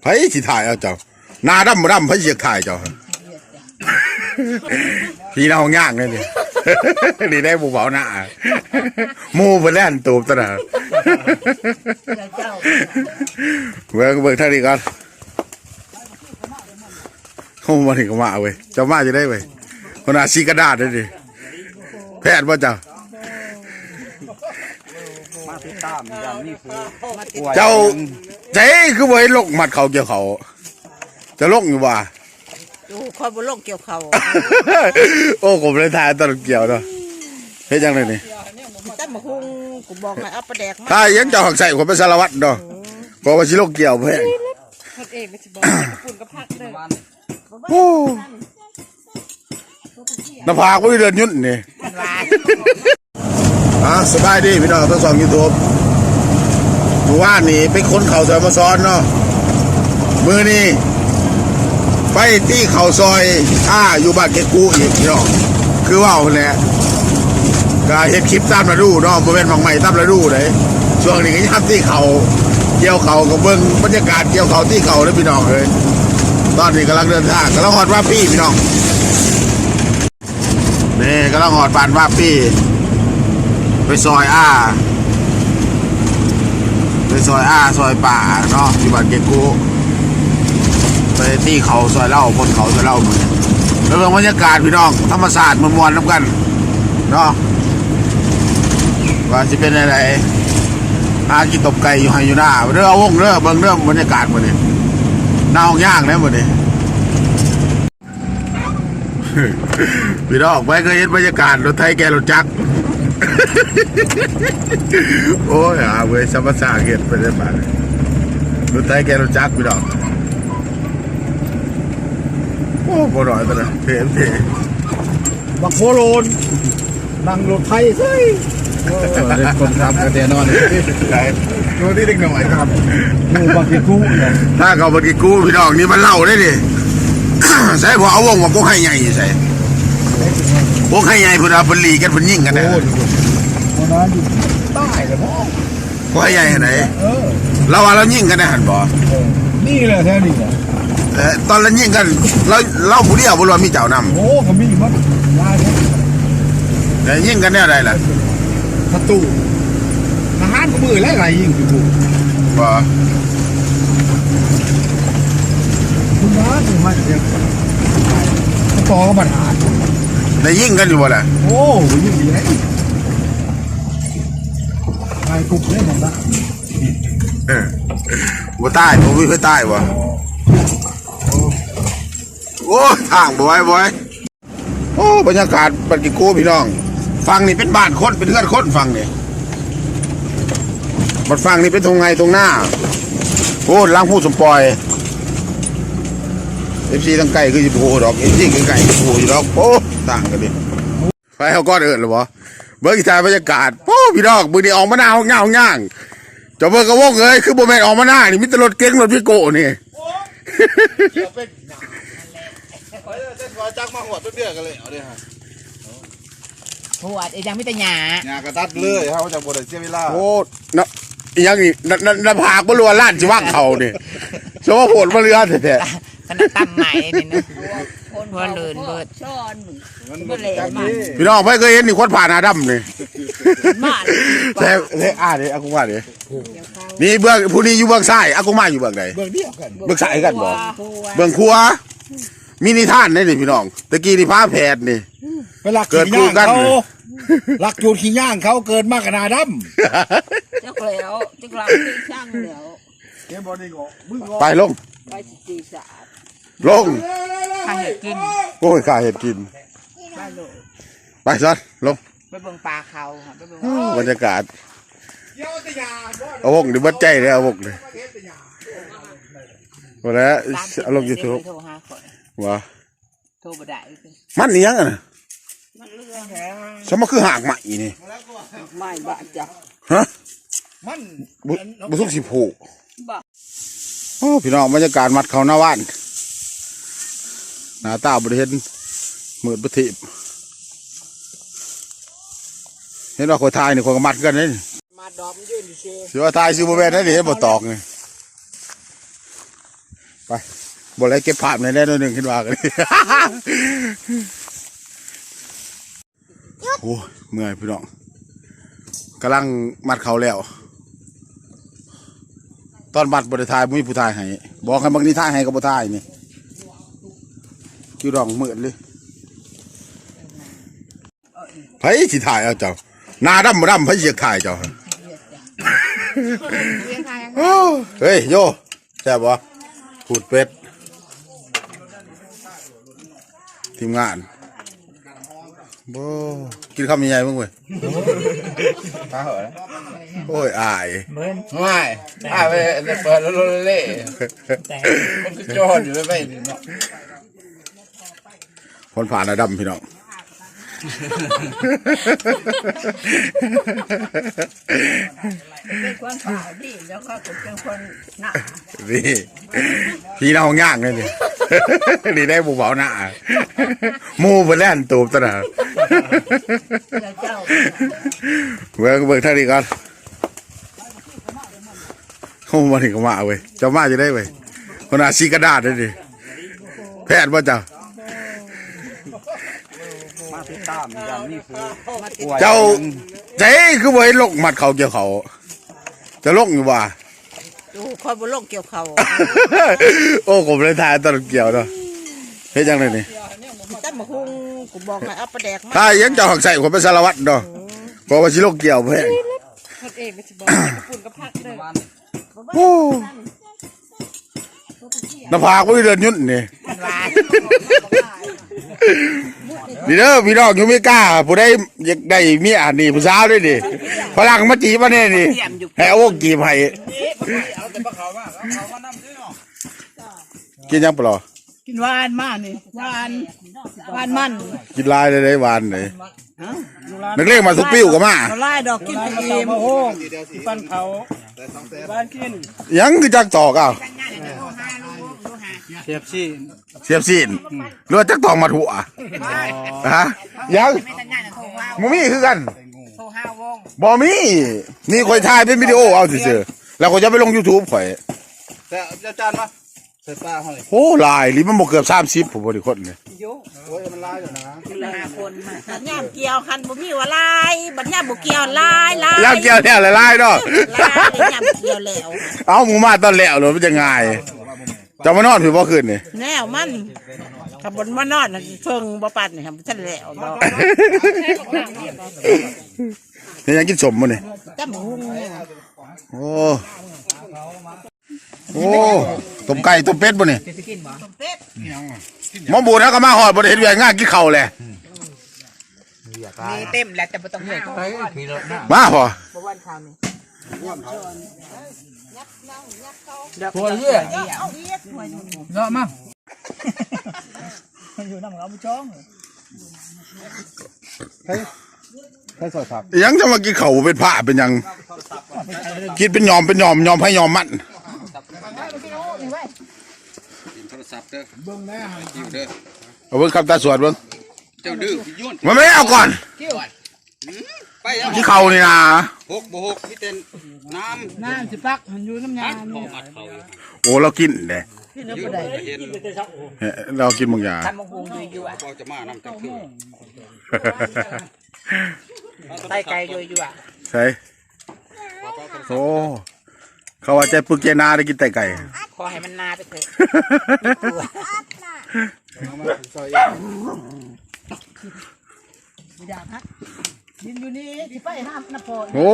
ไผสิถ่ายเอาเจ้าหน้าดำบ่ดำไผสิอยากถ่ายเจ้า พี่น้องย่างเลยนี่ นี่ได้บุเบาหน้าหมูไปแล่นตูบตะนะเจ้าเบิ่งเบิ่งท่างนี้ก่อนเข้ามาถึงก็มาเว้ยเจ้ามาจะได้เว้ยคนอาชีกระดาษเลยดิแพทย์ป่ะเจ้า ติดตามอย่างนี้คือเจ้าใจคือบ่เห็นลกมัดเขาเกี่ยวเขา จะลกอยู่ว่าดูคอยบนโลกเกี่ยวเขาโอ้ผมเลยทายตอนเกี่ยวเนาะเฮ็ดจังไดนี่ตั้มมาหุงกูบอกให้เอาปลาแดกมาถ้ายังเจ้าหักใส่ผมเป็นสารวัตรเนาะบอกว่าสิลกเกี่ยวเพิ่นคนเองไม่ใช่บอกปุ่นก็พักเลยโอ้น้ำพากบ่ได้เดินยุ่นนี่มันหวาน อะสบายดีพี่น้องทั้งสองยูทูบเมื่อวานนี่ไปค้นเขาซอยมาซ้อนเนาะมือนี่ไปที่เขาซอยอ้าอยู่บ้านเกกูอีกพี่น้องคือว่าวแหละก็เห็นคลิปตามระดูเนาะบริเวณบางใหม่ตามระดูเลยช่วงนี้ก็ยับที่เขาเกี่ยวเขากับเบิ้งบรรยากาศเกี่ยวเขาที่เขาเลยพี่น้องเลยตอนนี้กำลังเดินทางกำลังหอดว่าพี่พี่น้องนี่กำลังหอดปานว่าพี่ ไปซอยอ้าไปซอยอ้าซอยป่าเนาะที่บ้านเกกูไปที่เขาซอยเล่าบนเขาซอยเล่าเหมือนแล้วเรื่องบรรยากาศพี่น้องธรรมศาสตร์มวลๆน้ำกันเนาะว่าจะเป็นอะไรหากินตบไก่อยู่ห้อยู่หน้าเรื่องเอาวงเรื่องเบิ่งเรื่องบรรยากาศหมดเลยน้าห้องย่างนะหมดเลยพี่น้องไปเคยเห็นบรรยากาศรถไทยแกรถจักร โอ้ยอาเว้ยสมศาเก็ตไปได้ป่ะรถไทยแกรถจักรพี่น้องโอ้บ่น้อยตัวนะเพลเพลบักโฟโลนนั่งรถไทยซิเล่นคนทำกันแน่นอนไหนตัวที่เด็กหน่อยครับหมู่บักกิกู้เนี่ยถ้าเขาบันกิกูพี่น้องนี่มันเล่าได้ดิใส่พอเอาวงมาพวกให้ใหญ่ใส่ พวกให้ใหญ่พุ่นเอาเพุ่นลีกันเพุ่นยิงกันนะโอ้ยวันนั้นอยู่ใต้เลยพ่อพวกให้ใหญ่ไหนเออเราว่าเรายิงกันนะหันบ่เออนี่แหละแท้นี่อะเอ่อตอนเรายิงกันเราเราผู้เดียวบ่รู้ว่ามีเจ้านำโอ้ก็มีมันได้เนี่ยแต่ยิงกันแนวใดล่ะศัตรูทหารก็มือไล่ไล่ยิงอยู่กูบ่คุณน้าถึงมาเดียวต่อกับปัญหา ได้ยิงกันอยู่บ่ล่ะโอ้ยยิงดีเลยไอ้กุ๊กเล่นของบ้าเออบ่ตายบ่มีไปตายบ่โอ้ยทางบ่ไหวบ่ไหวโอ้บรรยากาศบัดกิกูพี่น้องฟังนี่เป็นบ้านคนเป็นเรือนคนฟังนี่บัดฟังนี่เป็นตรงไงตรงหน้าโอ้ล้างผู้สมปล่อย เอฟซีตั้งไก่คือสิบโหดอกเอฟซีคือไก่สิบโหอยู่ดอกโอ้ต่างกันดิไฟเขาก้อนเอิดหรอบ่เบิ่งอีกทายบรรยากาศโอ้พี่น้องมือนี้ออกมาหน้าห้องเงาย่างเจะเบิ่งกระวงเอ้ยคือบ่แม่นออกมาหน้านี่มิตรรถเก๋งรถพี่โกนี่จักมาหัวเดือดกันเลยเอาดิฮะหัวไอ้ยังไม่แต่หยาหยากระตัดเลยเขาจะบดเสียเวลาโอ้นะอีหยังนี่นนนภาคบ่รู้ว่าล้านสิว่างเขานี่สมว่าโผลมาเรือแท้ ขนาดตั้มใหม่นี่นะ หัวเลินเบิด ช้อนมันบดจักนี่ๆพี่น้องไม่เคยเห็นนี่คนผ่านหน้าดำนี่มาแต่แต่อ่าเด้อากูว่าเด้นี่เบื้องผู้นี้อยู่เบื้องซ้ายอากูมาอยู่เบื้องใดเบื้องเดียวกันเบื้องซ้ายกันบ่เบื้องขวามีนิทานนี่นี่พี่น้องตะกี้นี่พาแพทย์นี่เวลาเกิขี่ดคู่ย่างกันเขาลักจูดขี่ย่างเขาเกินมากขนาดดจักแล้วจักหลังที่ช่างแล้วำเกมบอลนี่งอมึงงอไปลงไปสิตีสะอาด ลงข้าเห็ดกินโอ้ยข้าเห็ดกินไปโลดไปซะลงไปเบิ่งปลาเขาค่ะไปเบิ่งบรรยากาศ เอาวงดิเบัดใจเลยเอาวงเลยหมดแล้วเอาลงยูทูบโทรหาคนว้าโทรบ่ได้มันนี่ยังอะนะมันเรื่องแหสมมาคือหากใหม่นี่ไม่บาดจับฮะมันบุบุสุกสิผูกบ่โอ้พี่น้องบรรยากาศมัดเขาหน้าว่าน หน้าตาบริเห็นมืดประทิบเห็นว่าคนทายนี่คนก็มัดกันนี่มาดอมยืนเชื่อสิว่าทายซื้อบ่แม่นได้นี่เห็นบ่ตอกนี่ไปบอกเลยเก็บภาพในอยได้ด้วยหนึ่งขึ้นมากันโอ้ยเมื่อยพี่น้องกำลังมัดเขาแล้ว ตอนมัดบริทายมุ้ยผู้ทายให้บอกให้บางนี้ทายให้กับบทายนี่ คือรองเหมือนเลยไผสิถ่ายเอาเจ้าหน้าดำบ่ดำไผสิอยากถ่ายเจ้าโอ้เฮ้ยโยแซ่บบ่พูดเป็ดทีมงานโบกินข้าวมีใหญ่บ้างเว้ยข้าวเหรอโอ้ยอายไม่อ่าไปเปิดแล้วเล่มันก็จอดอยู่ไม่ไม่เนาะ คนผ่านระดำพี่น้อง เป็นคนฝ่ายดีแล้วก็เป็นคนหน้านี่พี่น้องย่างเลยนี่ นี่ได้บุเบาหน้าหมูเพิ่นแล่นตูบตะนะแล้วเจ้าเบิ่งเบิ่งเท่านี้ก่อนเข้ามาถึงก็มาเว้ยเจ้ามาจะได้เว้ยคนอาชีกระดาษเลยดิแพทย์ว่าเจ้ามา ติดตามอย่างนี้คือเจ้าเจ๊คือบ่ให้ลกมัดเขาเกี่ยวเขา จะลกอยู่ว่า ดูคอยบุโลกเกี่ยวเขาโอ้ผมเลยทายตอนเกี่ยวเนาะเฮ็ดจังไดนี่ตั้มมาหุงกูบอกให้เอาปลาแดกมาถ้ายังเจ้าหักใส่คนเป็นสารวัตรเนาะเพราะว่าสิลกเกี่ยวแพงคนเองไม่ใช่บอกปุ่นกับพักเลยโอ้น้ำผากบ่ได้เดินยุ่นนี่มันหวาน นี่เด้อพี่น้องอยู่อเมริกาผู้ใดอยากได้เมียนี่ผู้สาวด้วยดิฝรั่งมาจีบมาแน่นี่ให้เอาวงจีบให้เอาแต่ปลาเขามาเอาเขามานำซื้อเนาะกินยังปลอกินหวานมากนี่หวานหวานมันกินลายได้ได้หวานเลยนักเลงมาสุปิ้วก็มาเราไล่ดอกกินไปอิ่มปั้นเขาบ้านกินยังคือจักตอกอ้าว เทียบซี่เสียบซีนหรือว่าจักตอกมาถั่วฮะยังบ่มีคือกันโทรห้าวงบ่มีนี่ข่อยถ่ายเป็นวิดีโอเอาซื่อๆแล้วก็จะไปลง YouTube ข่อยแต่อาจารย์มาใส่ปลาเขาเลยโอ้หลายลิมันบ่เกือบ30ผมบ่ได้คนเลยโอ้ยมันลายอยู่นะห้าคนมาย่ามเกี่ยวคันบ่มีว่าลายบัดย่ามบ่เกี่ยวลายลายยามเกี่ยวแล้วหลายๆเนาะลายย่ามเกี่ยวแล้ว เอาหมูมาตอนแล้วเลยมันจะง่าย จะมานอนถือบ่คืนนี่ แนวมันถ้าบนมานอนน่ะเพิ่งบ่ปัดนี่ครับท่านแล้วดอกเฮ็ดหยังกินสมมื้อนี่ตั้มหุงโอ้โอ้ต้มไก่ต้มเป็ดบ่นี่เป็ดหมอบูนะก็มาฮอดบ่ได้เฮ็ดเวียกงานกินข้าวแหละมีเต็มแล้วแต่บ่ต้องห้าวมาพอบ่วันข้าวนี่ ตัวเหี้ยเอาเฮ็ดหน่วยหนึ่งเนาะมาหยังจะมากินข้าวเป็นผ้าเป็นหยังกินเป็นยอมเป็นยอมยอมให้ยอมมันโทรศัพท์เด้อเบิ่งแม่ยิ้วเด้อเอาเบิ่งคำตาสวดเบิ่งเจ้าดื้อพี่ย้วนมันไม่เอาก่อน ไปยังกินข้าวนี่นะหกบ่หกพี่เต้นน้ำน้ำสิปักมันอยู่น้ำยาพอมัดเขาอยู่โอ้เรากินเด้ที่เรายืบ่นได้เห็นเฮ้ยเรากินบางอย่างทำมงคงอยู่อยู่อะพอจะมานำจังคือใต้ไกลอยู่อยู่อะใช่โอ้เขาว่าใจปึกใจนาได้กินแต่ไก่ขอให้มันนาไปเถอะไม่ได้ฮะ ยินอยู่นี่สิไปห้ามนะพอโอ้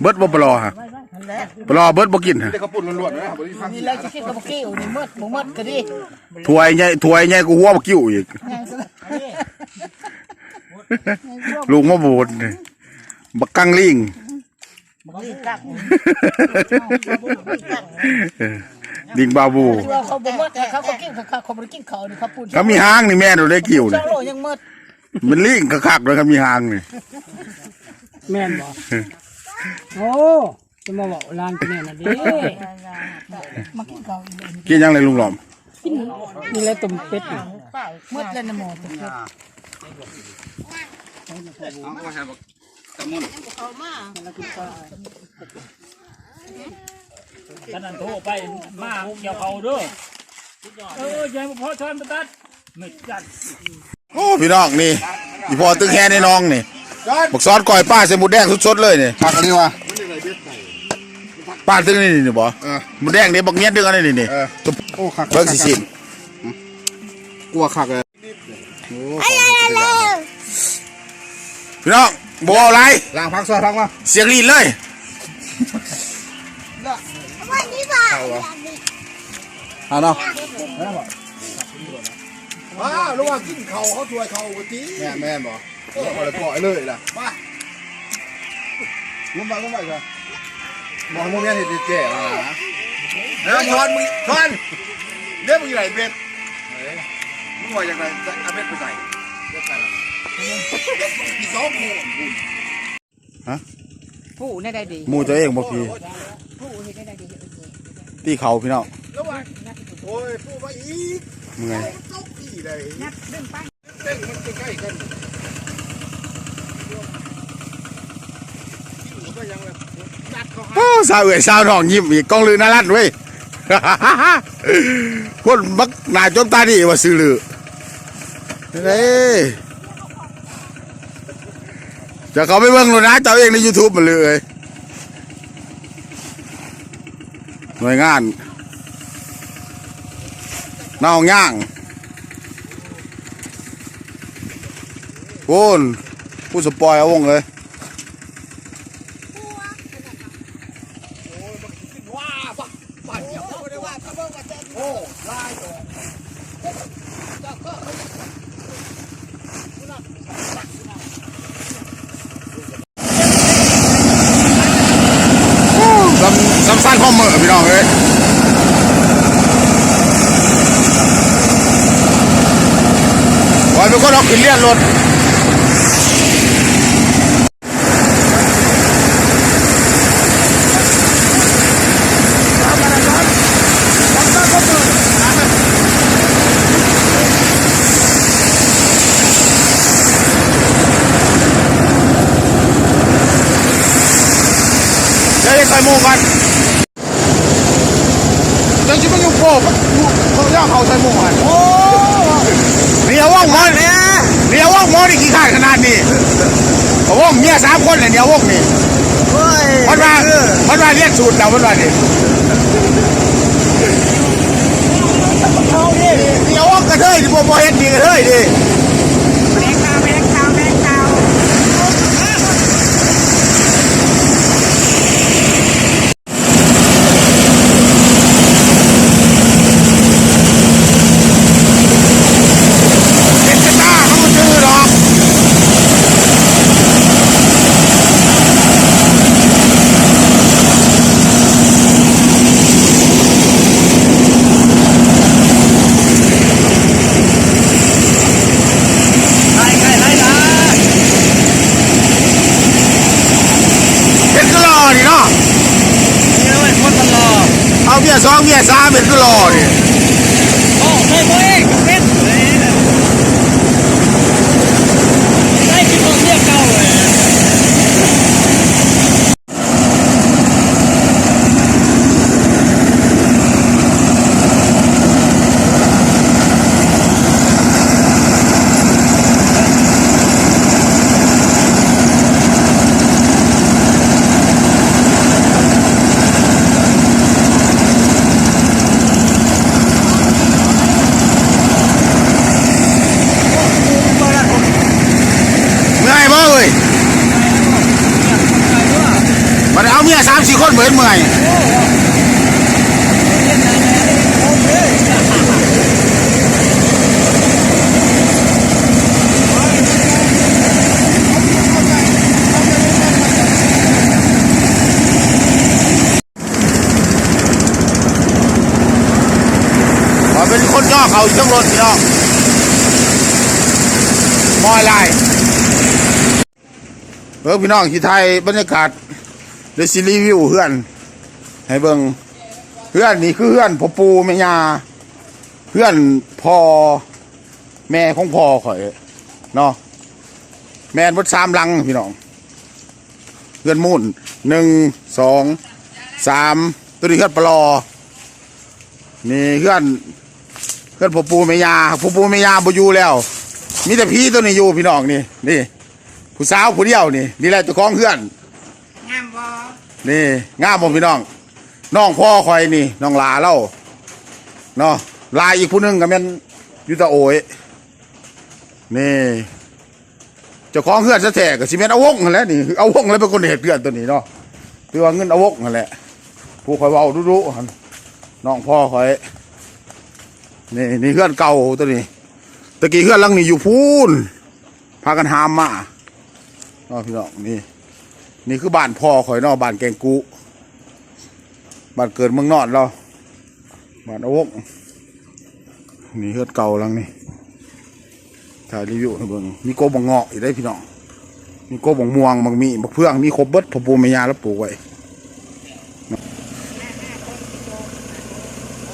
เบิดบ่ปลอฮะไว้ไว้ทันแล้วปลอเบิดบ่กินฮะแต่เขาปุ่นล้วนๆนะครับบริษัทนี่แล้วสิคิดกับกิ้วนี่หมดบ่หมดก็ดีถ้วยใหญ่ถ้วยใหญ่กูหัวบ่กิ้วอีกแห้งซะแล้วลูกมาบูดบักกังลิงบ่รีบกักลิงบาบูว่าเขาบ่หมดแต่เขาก็กินเขาเขาบ่ได้กินเขานี่เขาพูดเขามีหางนี่แม่เราได้กิ้วสอนี่งโลยังหมด มันลิงคักๆเลยครับมีหางนี่แม่นบ่โอ้จะมาบอกร้านกันเนี่ยนะดิมากินเขาอีกเลยกินยังไงลุงหลอมนี่แหละต้มเป็ดนี่หมดแล้วนะหมอตัวเดียวเอาไว้ให้บักตะมุนเขามากันนั่นโทรไปมาเกี่ยวเขาเด้อเออใหญ่บ่พอช้อนตัดไม่จัด โอ้พี่น้องนี่อีพอตึงแฮในน้องนี่บักซอสก่อยป้าใส่หมูแดงสดๆเลยนี่ผักอะไรวะป้าตึงนี่นี่บ่เออหมูแดงนี่บักเงี้ยดึงอันนี้นี่เออโอ้คักเบิ่งสิสิกลัวคักเลยพี่น้องบ่เอาอะไรล้างผักซอยผักมาเสียงลีนเลยเอาเนาะ ว้ารู้ว่ากินเขาเขาช่วยเขาวันทีแม่แม่นบ่เออมาเลยปล่อยเลยล่ะมาลงมาลงมาจ้ะมองโมเมนต์เห็นเจ๊มานะเดี๋ยวช้อนมึงช้อนเดี๋ยวมึงอยู่ไหนเบ็ดมึงว่าอย่างไรเอาเบ็ดไปใส่ผู้ได้ได้ดีหมูตัวเองบ่พี่ตีเขาพี่น้องโอ้ยพูดมาอีกมึง ไงตกอีเลยเต้นมันใกล้ๆกันโอ้สาวเอ๋ยสาวน้องยิ้มอีกกองลือน่ารักเว้ยคนมักหน้าจมตาดีว่าซื้อลือเฮ้ยจะเขาไปเบิ่งเลยนะเจ้าเองใน YouTube มันเลยหน่วยงานน้องย่าง โอนผู้สปอยเอาวงเลยซ้ำซ้ำสั้นข้อมือพี่น้องเอ้ยวันเป็นคนเอาขึ้นเลี้ยนรถเดี๋ยวจะใส่หมูกันเดี๋ยวจะไปอยู่โป๊ะ เขาย่างเขาใส่หมูกันโอ้นี่เอาว่องมอนเนี่ยนี่เอาว่องมอนนี่ขี้ขาดขนาดนี้เอาว่องเมียสามคนเลยเนี่ยเอาว่องนี่มันมามันมาเรียกสูตรเรามันมาดินี่เอาว่องกระเทยดิบ่บ่เฮ็ดดีกระเทยดิ แมงขาวแมงขาวแมงขาว เป็นกระต้าเขาบ่จื้อหรอกเป็นกะลอนี่เนาะเอาเมีย สองเมียสามเป็นกะลอเนี่ยอ้ไม่บ่เองเป็นได้กินของเรียกเก่าเลย เมื่อยบ่เว้ยมันเอาเมียสามเมื่อยเป็นคนย่อเขาอยู่ทั้งรถพี่น้องมอยลายเออพี่น้องที่ไทยบรรยากาศ เดซิรีวิวเฮือน ให้เบิงเฮือนนี่คือเฮือนพ่อปูแม่ยาเฮือนพ่อแม่ของพ่อข่อยเนาะแม่นบดสามลังพี่น้องเฮือนมุ่นหนึ่งสองสามตัวนี้เฮือนปลอนี่เฮือนเพื่อนพ่อปูแม่ยาพ่อปูแม่ยาบ่อยู่แล้ว มีแต่พี่ตัวนี้อยู่พี่น้องนี่นี่ผู้สาวผู้เดียวนี่นี่แหละเจ้าของเพื่อน นี่งามบ่พี่น้อง น้องพ่อคอยนี่น้องลาเล่าเนาะลาอีกผู้หนึงก็แม่นอยู่ตะโอยนี่เจ้าของเพื่อนซะแท้ก็สิแม่นเอาวงนั่นแหละนี่เอาวงแล้วเป็นคนเฮ็ดเพื่อนตัวนี้เนาะคือว่าเงินเอาวงนั่นแหละผู้คอยเว้าดุๆหั่นน้องพ่อคอยนี่นี่เพื่อนเก่าตัวนี้ตะกี้เพื่อนหลังนี่อยู่พูนพากันหามมาเนาะพี่น้องนี่ นี่คือบ้านพ่อข่อยนอกบ้านแกงกุบ้านเกิดเมืองนอนเราบ้านอวกนี่เฮือดเก่าลังนี่ถ่ายรีวิวให้เบิ่งมีโกบังเงาะอีกได้พี่น้องมีโกบังม่วงบางมีบักเพื่องมีครบเบิดพอปูแม่ยาแล้วปลูกไว้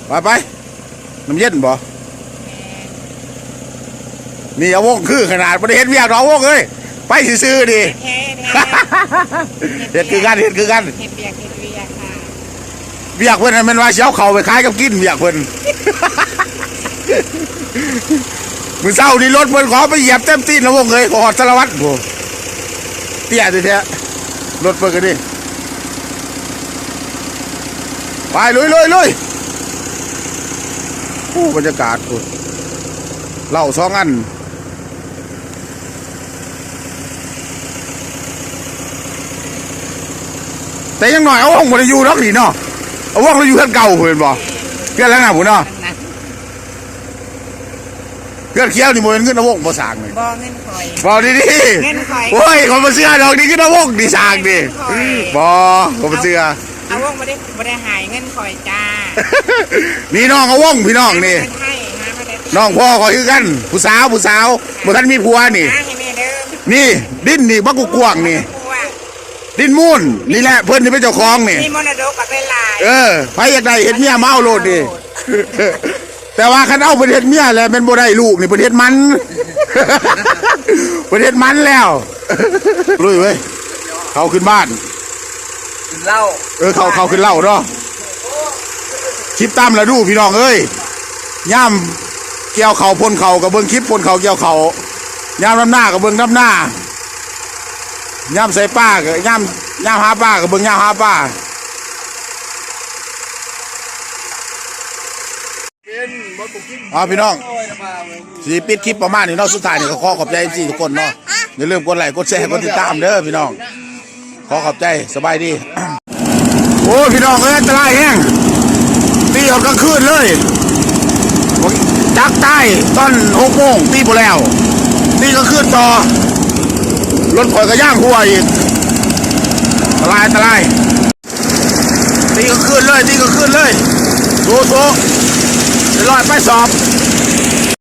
ไปไปน้ำเย็นบ่นี่เอาวงคือขนาดประเด็นเวียกเราวงเอ้ย ไปซื้อๆดิแท้เห็ดคือกันเห็ดคือกันๆเฮ็ดเบียกเฮ็ดเบียกค่ะเบียกเพิ่นให้มันว่าสิเช้าเขาไปขายกับกินเบียกเพิ่นมือเศร้านี่รถเพิ่นขอไปเหยียบเต็มตีนแล้ววงเลยขอหอดสารวัตรโว้เตี้ยแท้ๆรถเพิ่นก็ดิไปลุยลุยลุยโอ้บรรยากาศโอ้เหล่าสองอัน แต่ยังหน่อยเอาว่องมาอยู่นักนี่เนาะเอาว่องเราอยู่เพื่อนเก่าเพื่อนบ่เพื่อนแล้วนะผมเนาะนั่นเพื่อนเคี้ยวนี่โมเป็นเงินเอาว่องบ่สร้างเลยบ่เงินข่อยบ่ดีดีเงินข่อยโอ้ยคนมาเสื้อดอกนี่คือเอาว่องดีสร้างดิบ่คนมาเสื้อเอาวงบ่ได้บ่ได้หายเงินข่อยจ้านี่น้องเอาว่องพี่น้องนี่เงินให้หามาได้น้องพ่อคอยคือกันผู้สาวผู้สาวบ่ทันมีผัวนี่หาให้แม่เด้อนี่ดิ้นนี่บักกุกวางนี่ผู้ว่า ดิ้นมูนนี่แหละเพิ่นที่เป็นเจ้าของนี่มีมรดกกับหลายเออใครอยากได้เห็ดเมียเมาโลดดิแต่ว่าคันเอาประเทศเมียแล้วเป็นบ่ได้ลูกนี่ประเทศมัน ประเทศมันแล้วลุยเว้ยเขาขึ้นบ้านเหล้าเออเขาเขาขึ้นเหล่าเนาะคลิปตามแล้วดูพี่น้องเอ้ยย่ามเกี่ยวเขาพ่นเขากับเบิ้งคลิปพ่นเขาเกี่ยวเขาย่ามน้ำหน้ากับเบิ้งน้ำหน้า ย่ามใส่ป้ากับย่ามย่ามหาป้ากับเบิ้งย่ามหาป้าอ่าพี่น้องสีปิดคลิปประมาณนี้เนาะสุดท้ายนี่ก็ขอขอบใจสี่ทุกคนเนาะอย่าลืมกดไลค์กดแชร์กดติดตามเด้อพี่น้อง ขอขอบใจสบายดี โอ้พี่น้องเอ้ยอันตรายแห้งตีออกกลางคืนเลยจักใต้ตอนหกโมงตีบ่แล้วตีก็ขึ้นต่อ รถข่อยก็ย่างหัวอีกอันตรายอันตรายตีก็ขึ้นเลยตีก็ขึ้นเลยโซโซเดี๋ยวลอยไปสอบ